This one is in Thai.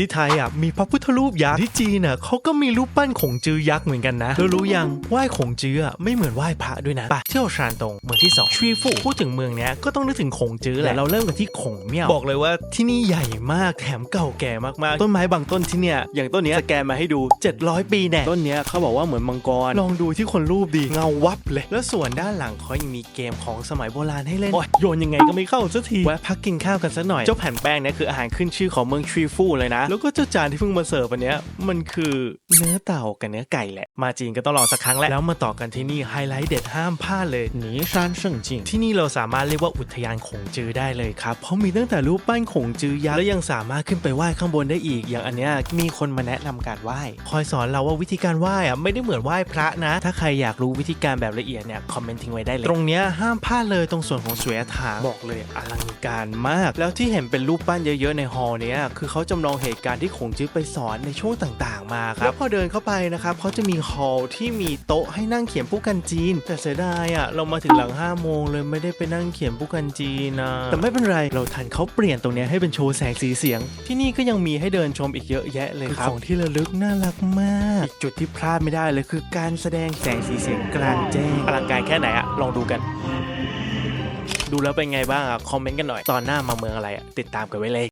ที่ไทยอะมีพระพุทธรูปยักษ์ที่จีนอะเขาก็มีรูปปั้นขงจือยักษ์เหมือนกันนะแล้วรู้ยังไหว้ขงจืออะไม่เหมือนไหว้พระด้วยนะไปเที่ยวชานตงเมืองที่สองชีฟูพูดถึงเมืองเนี้ยก็ต้องนึกถึงขงจือแหละเราเริ่มกันที่ขงเมี่ยวบอกเลยว่าที่นี่ใหญ่มากแถมเก่าแก่มากๆ ต้นไม้บางต้นที่เนี่ยอย่างต้นเนี้ยสแกนมาให้ดู 700 ปีแน่ต้นเนี้ยเขาบอกว่าเหมือนมังกรลองดูที่คนรูปดีเงาวับเลย แล้วส่วนด้านหลังเขายังมีเกมของสมัยโบราณให้เล่นโอ้ยโยนยังไงก็ไม่เข้าสักทีแวะพักกินข้าวกันสักหน่อยเจ้าแผ่นแป้งเนี่ยคืออาหารขึ้นชื่อของเมืองทรีฟูเลยนะแล้วก็เจ้าจานที่เพิ่งมาเสิร์ฟอันเนี้ยมันคือเนื้อเต่ากับเนื้อไก่แหละ มาจีนก็ต้องลองสักครั้งแหละแล้วมาต่อกันที่นี่ไฮไลท์เด็ดห้ามพลาดเลยหนีชานเชิงจิงที่นี่เราสามารถเรียกว่าอุทยานขงจือได้เลยครับ เพราะมีตั้งแต่รูปปั้นขงจือยักษ์และยังสามารถขึ้นไปไหว้ข้างบนได้อีก อย่างอันเนี้ยมีคนมาแนะนำการไหว้คอยสอนเราว่าวิธีการไหว้อะไม่ได้เหมือนไหว้พระนะ ถ้าใครอยากรู้วิธีการแบบละเอียดเนี่ยคอมเมนต์ทิ้งไว้ได้เลยตรงเนี้ยห้ามพลาดเลยตรงส่วนของสวยถางบอกเลยอลังการมาก แล้วที่เห็นเป็นรูปปั้นเยอะๆในฮอลล์เนี้ยคือเขาจำลองเหตุการณ์ที่ขงจื้อไปสอนในช่วงต่างๆ มาครับแล้วพอเดินเข้าไปนะครับเขาจะมีฮอลล์ที่มีโต๊ะให้นั่งเขียนผู้กันจีน แต่เสียดายอะเรามาถึงหลัง5โมงเลยไม่ได้ไปนั่งเขียนผู้กันจีนนะแต่ไม่เป็นไรเราทันเขาเปลี่ยนตรงเนี้ยให้เป็นโชว์แสงสีเสียง ที่นี่ก็ยังมีให้เดินชมอีกเยอะแยะเลยครับของที่ระลึกน่ารักมากอีกจุดที่พลาดไม่ได้เลยคือการแสดงแสงสีเสียงกลางแจ้งอลังการแค่ไหนอะลองดูกันดูแล้วเป็นไงบ้างอะคอมเมนต์กันหน่อย ตอนหน้ามาเมืองอะไรอะติดตามกันไว้เลย